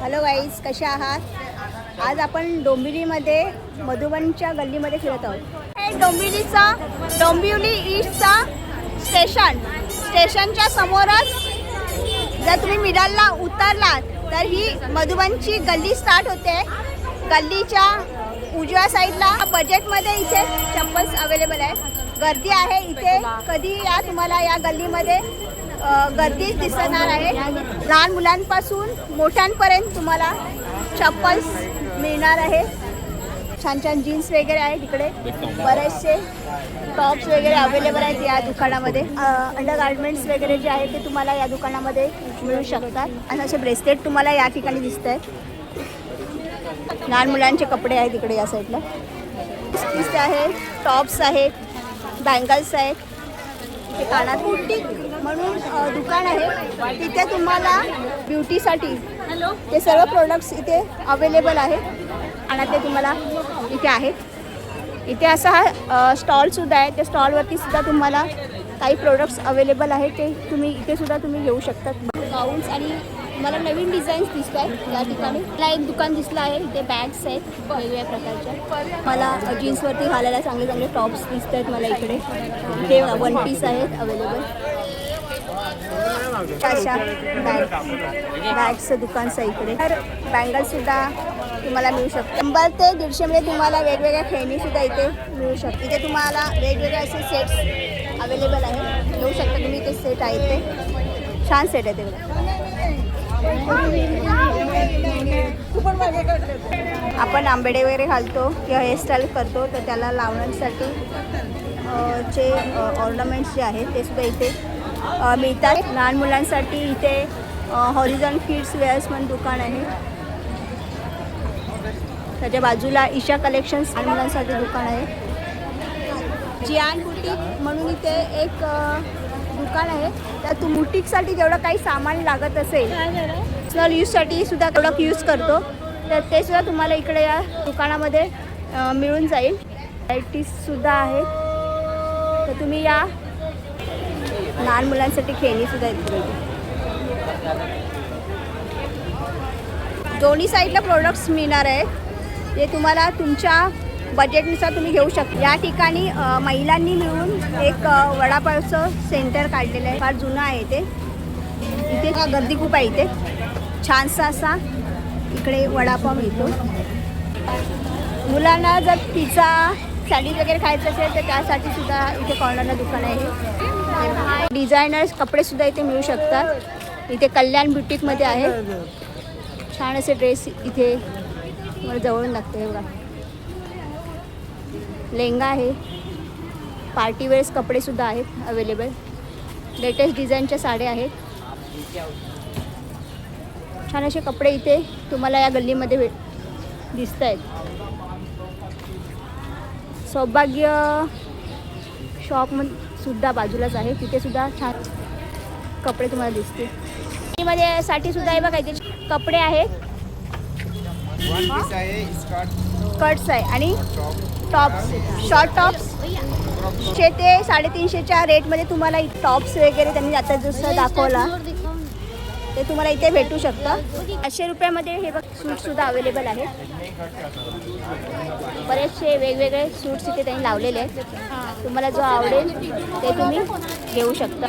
Hello guys कशा आहात? आज आपण डोंबिवलीमध्ये मधुबनच्या गल्लीमध्ये फिरत आहोत. डोंबिवलीचा डोंबिवली ईस्टचा स्टेशन. स्टेशनच्या समोरच जर तुम्ही मिरालला उतरलात तर ही मधुबनची गल्ली स्टार्ट होते. गल्लीच्या उजव्या साईडला बजेटमध्ये इथे चप्पल्स अवेलेबल आहे. गर्दी आहे इथे. कधी या तुम्हाला या गल्लीमध्ये गर्दी दिसणार आहे. लहान मुलांपासून मोठ्यांपर्यंत तुम्हाला चप्पल्स मिळणार आहे. छान छान जीन्स वगैरे आहे तिकडे बरेचसे टॉप्स वगैरे अवेलेबल आहेत या दुकानामध्ये. अंडर गार्मेंट्स वगैरे जे आहे ते तुम्हाला या दुकानामध्ये मिळू शकतात. आणि असे ब्रेसलेट तुम्हाला या ठिकाणी दिसत आहेत लहान मुलांचे कपडे आहेत तिकडे या साईडला. पीस आहे टॉप्स आहेत बँगल्स आहेत. ते कानात बुटीक. म्हणून दुकान आहे. तिथे तुम्हाला ब्युटीसाठी ते सर्व प्रोडक्ट्स इथे अवेलेबल आहेत. आणि ते तुम्हाला इथे आहेत. इथे असा हा स्टॉलसुद्धा आहे. त्या स्टॉलवरती सुद्धा तुम्हाला काही प्रोडक्ट्स अवेलेबल आहेत. ते तुम्ही इथे सुद्धा तुम्ही घेऊ शकतात. गाऊन्स आणि मला नवीन डिझाईन्स दिसत आहेत या ठिकाणी. मला एक दुकान दिसलं आहे. इथे बॅग्स आहेत. वेगवेगळ्या प्रकारच्या. मला जीन्सवरती घालायला चांगले चांगले टॉप्स दिसत आहेत मला इकडे. इथे वन पीस आहेत अवेलेबल अशा बॅग बॅगचं दुकानचं इकडे. तर बँगल्ससुद्धा तुम्हाला मिळू शकतं. शंभर ते दीडशेमध्ये तुम्हाला वेगवेगळ्या खेळणीसुद्धा इथे मिळू शकते. इथे तुम्हाला वेगवेगळे असे सेट्स अवेलेबल आहे घेऊ शकता तुम्ही इथे सेट आहे ते. छान सेट आहे ते आपण आंबेडे वगैरे घालतो किंवा हेअरस्टाईल करतो तर त्याला लावण्यासाठी जे चे ऑर्नामेंट्स जे आहेत ते सुद्धा इथे मिळतात. लहान मुलांसाठी इथे हॉरिझॉन किड्स वेअर्स म्हणून दुकान आहे. त्याच्या बाजूला ईशा कलेक्शन्स लहान मुलांसाठी दुकान आहे. जियान बुटीक म्हणून इथे एक दुकान आहे. त्या तू बुटीकसाठी जेवढं काही सामान लागत असेल पर्सनल यूजसाठी सुद्धा प्रोडक्ट यूज करतो. तर ते सुद्धा तुम्हाला इकडे या दुकानामध्ये मिळून जाईल. व्हरायटीजसुद्धा आहेत. तर तुम्ही या लहान मुलांसाठी खेळणीसुद्धा आहेत. इकडे. दोन्ही साईडला प्रोडक्ट्स मिळणार आहेत. जे तुम्हाला तुमच्या बजेटनुसार तुम्ही घेऊ शकता. या ठिकाणी महिलांनी मिळून एक वडापावचं सेंटर काढलेलं आहे. फार जुनं आहे ते. इथे गर्दी खूप आहे इथे. छानसा असा इकडे वडापाव मिळतो. मुलांना जर पिझ्झा सँडविच वगैरे खायचं असेल तर त्यासाठी सुद्धा इथे कॉर्नरला दुकान आहे. डिझायनर्स कपडेसुद्धा इथे मिळू शकतात. इथे कल्याण ब्युटिकमध्ये आहे. छान असे ड्रेस इथे मला जवळून लागते बघा. लेहंगा आहे. पार्टी वेअर्स कपडेसुद्धा आहेत अवेलेबल लेटेस्ट डिझाईनच्या साड्या आहेत. छान असे कपडे इथे तुम्हाला या गल्लीमध्ये भेट दिसत आहेत सौभाग्य शॉप सुद्धा बाजूलाच आहे. तिथे सुद्धा छान कपडे तुम्हाला दिसतील. मध्ये साठी सुद्धा आहे बघा इथे कपडे आहेत. आहे कट्स आहे आणि टॉप्स शॉर्ट टॉप्स शे ते साडेतीनशेच्या रेटमध्ये तुम्हाला टॉप्स वगैरे त्यांनी आता जसं दाखवला. ते तुम्हाला इथे भेटू शकतं. पाचशे रुपयामध्ये हे बघ सूटसुद्धा अवेलेबल आहेत. बरेचसे वेगवेगळे सूट्स इथे त्यांनी लावलेले आहेत. तुम्हाला जो आवडेल ते तुम्ही घेऊ शकता.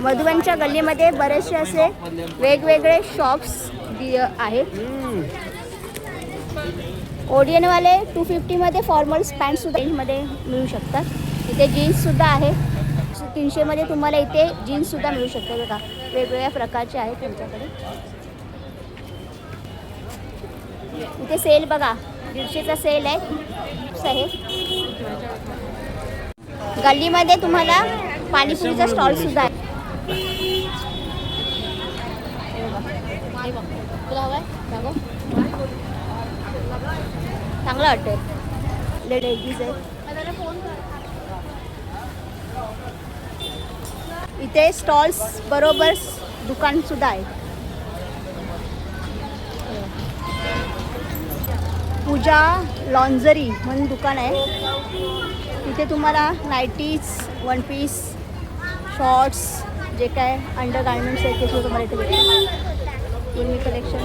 मधुबनच्या गल्लीमध्ये बरेचसे असे वेगवेगळे शॉप्स आहेत. ओडियनवाले टू फिफ्टीमध्ये फॉर्मल्स पॅन्टसुद्धा रेंजमध्ये मिळू शकतात. इथे जीन्ससुद्धा आहे. तीनशेमध्ये तुम्हाला इथे जीन्ससुद्धा मिळू शकते बघा वेगवेगळ्या प्रकारचे आहेत तुमच्याकडे. इथे सेल बघा दीडशेचा सेल आहे. गल्लीमध्ये तुम्हाला पाणीपुरीचा स्टॉलसुद्धा आहे आहे. चांगलं वाटतंय. लेडीज आहे इथे स्टॉल्स बरोबर दुकान सुद्धा आहे. पूजा लॉन्झरी म्हणून दुकान आहे. इथे तुम्हाला नाईटीज वन पीस शॉर्ट्स जे काय अंडर गार्मेंट्स आहेत ते सुद्धा तुम्हाला इथे भेटेल. कलेक्शन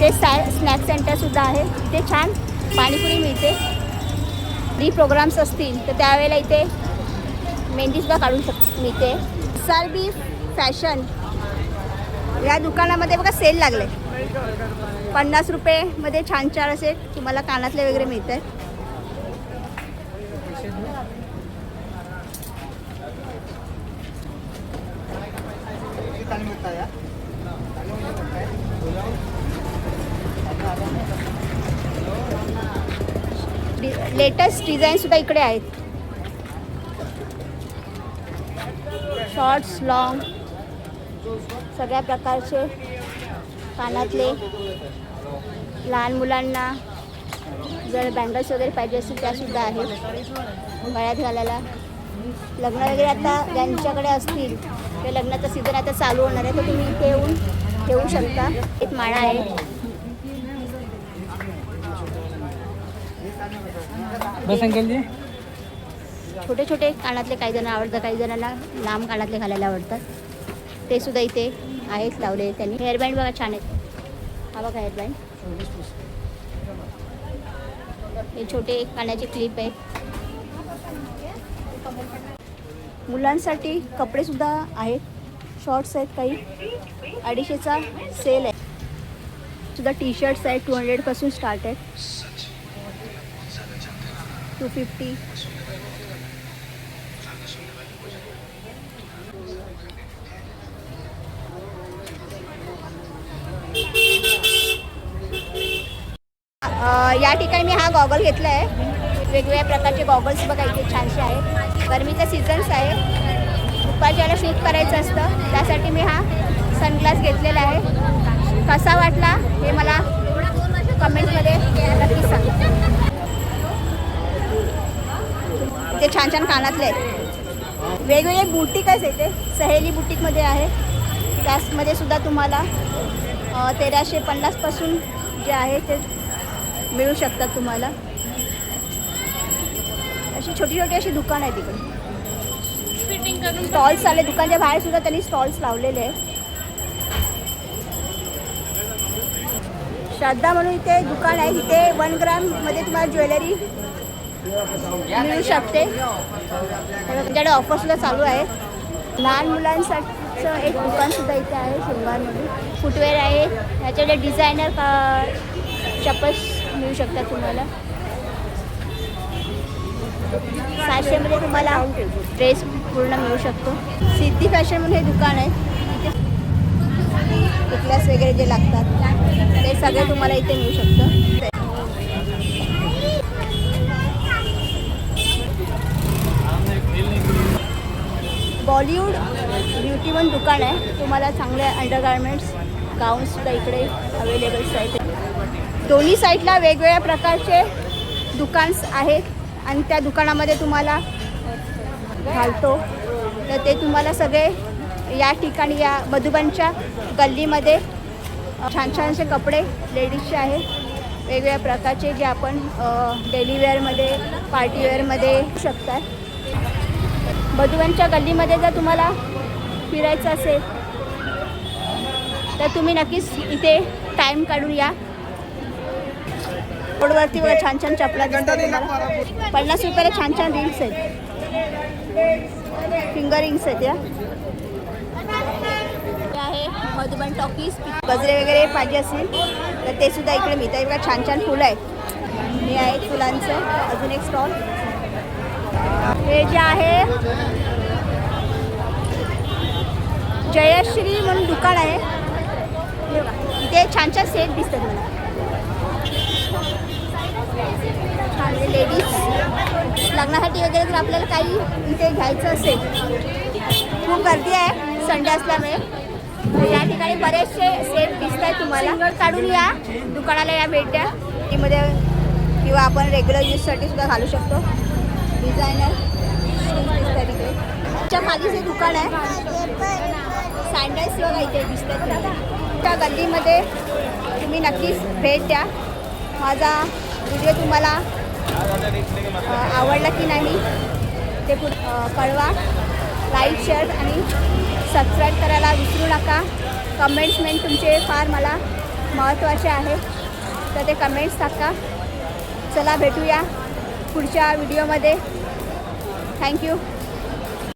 ते स्नॅ स्नॅक सेंटरसुद्धा आहे. तिथे छान पाणीपुरी मिळते. फ्री प्रोग्राम्स असतील तर त्यावेळेला इथे मेहंदीसुद्धा काढू शक मिळते. बी फॅशन या दुकानामध्ये बघा सेल लागले. पन्नास रुपयेमध्ये छान छान असे तुम्हाला कानातले वगैरे मिळत. आहेत लेटेस्ट डिझाईनसुद्धा इकडे आहेत. शॉर्ट्स लॉंग सगळ्या प्रकारचे कानातले लहान मुलांना जर बँगल्स वगैरे पाहिजे असतील त्यासुद्धा आहेत. गळ्यात घालायला. लग्न वगैरे आता ज्यांच्याकडे असतील ते लग्नाचा सीझन आता चालू होणार आहे तर तुम्ही इथे येऊन ठेवू शकता. एक माळा आहे. बस अंकल जी छोटे छोटे कानातले काही जण आवडतात काही जणांना लांब कानातले घालायला आवडतात ते सुद्धा इथे आहेत लावले त्यांनी. हेअरबँड बघा छान आहेत. हा बघा हेअरबँड हे छोटे कानाचे क्लिप आहेत. मुलांसाठी कपडे सुद्धा आहेत. शॉर्ट्स आहेत काही. अडीचशेचा सेल आहे. सुद्धा टी शर्ट्स आहेत टू हंड्रेडपासून स्टार्ट आहेत. Two fifty. या ठिकाणी मी हा गॉगल घेतला आहे. वेगवेगळ्या प्रकारचे गॉगल्स बघा इथे छानसे आहेत. गरमीचा सीझन्स आहे. दुपारच्या शूट करायचं असतं. त्यासाठी मी हा सनग्लास घेतलेला आहे. कसा वाटला हे मला कमेंटमध्ये नक्की सांगा. इथे छान छान कानातले आहेत. वेगवेगळे बुटीकच येते सहेली बुटीकमध्ये आहे. त्यामध्ये सुद्धा तुम्हाला तेराशे पन्नासपासून जे आहे ते मिळू शकतात तुम्हाला. अशी छोटी छोटी अशी दुकान आहे तिकडे स्टॉल्स आले. दुकानच्या बाहेर सुद्धा त्यांनी स्टॉल्स लावलेले आहे श्रद्धा म्हणून इथे दुकान आहे. तिथे वन ग्राममध्ये तुम्हाला ज्वेलरी मिळू शकते. तुमच्याकडे ऑफर सुद्धा चालू आहे. लहान मुलांसाठीचं एक दुकान सुद्धा इथे आहे शृंगारमध्ये फुटवेअर आहे. ह्याच्याकडे डिझायनर चपल्स चप्पल मिळू शकतात तुम्हाला. फॅशनमध्ये तुम्हाला ड्रेस पूर्ण मिळू शकतो. सिद्धी फॅशन म्हणून हे दुकान आहे. इथे वगैरे जे लागतात ते सगळे तुम्हाला इथे मिळू शकतं. बॉलिवूड ब्युटी वन दुकान आहे. तुम्हाला चांगले अंडरगार्मेंट्स गाऊन्ससुद्धा इकडे अवेलेबल्स आहेत. दोन्ही साईडला वेगवेगळ्या प्रकारचे दुकान्स आहेत आणि त्या दुकानामध्ये तुम्हाला घालतो. तर ते तुम्हाला सगळे या ठिकाणी या मधुबनच्या गल्लीमध्ये छान छानसे कपडे लेडीजचे आहेत. वेगवेगळ्या प्रकारचे जे आपण डेली वेअरमध्ये पार्टीवेअरमध्ये शकतात मधुबनच्या गल्लीमध्ये जर तुम्हाला फिरायचं असेल तर तुम्ही नक्कीच इथे टाईम काढून या. रोडवरती बघा छान छान चपला तुम्हाला. पन्नास रुपयाला छान छान रिंग्स आहेत. फिंगर रिंग्स आहेत या. आहे मधुबन टॉकीज. गजरे वगैरे पाहिजे असेल तर ते सुद्धा इकडे मिळतात. बघा छान छान फुलं आहेत. हे आहेत फुलांचं अजून एक स्टॉल हे जे आहे जयश्री म्हणून दुकान आहे. इथे छान छान सेट दिसतात मला छान लेडीज लग्नासाठी वगैरे जर आपल्याला काही इथे घ्यायचं असेल खूप गर्दी आहे संडे असल्यामुळे. या ठिकाणी बरेचसे सेट दिसत आहेत तुम्हाला. काढून या. दुकानाला या भेट द्या मध्ये किंवा आपण रेग्युलर यूजसाठी सुद्धा घालू शकतो. डिझायनर. शूज दिसतात त्याच्या मागेच दुकान आहे. सँडल्स बघा इथे दिसतात त्या गल्लीमध्ये तुम्ही नक्कीच भेट द्या. माझा व्हिडिओ तुम्हाला आवडला की नाही ते पुढ कळवा. लाईक शेअर आणि सबस्क्राईब करायला विसरू नका. कमेंट्समेंट तुमचे फार मला महत्त्वाचे आहे. तर ते कमेंट्स टाका. चला भेटूया पुढच्या व्हिडिओमध्ये thank you.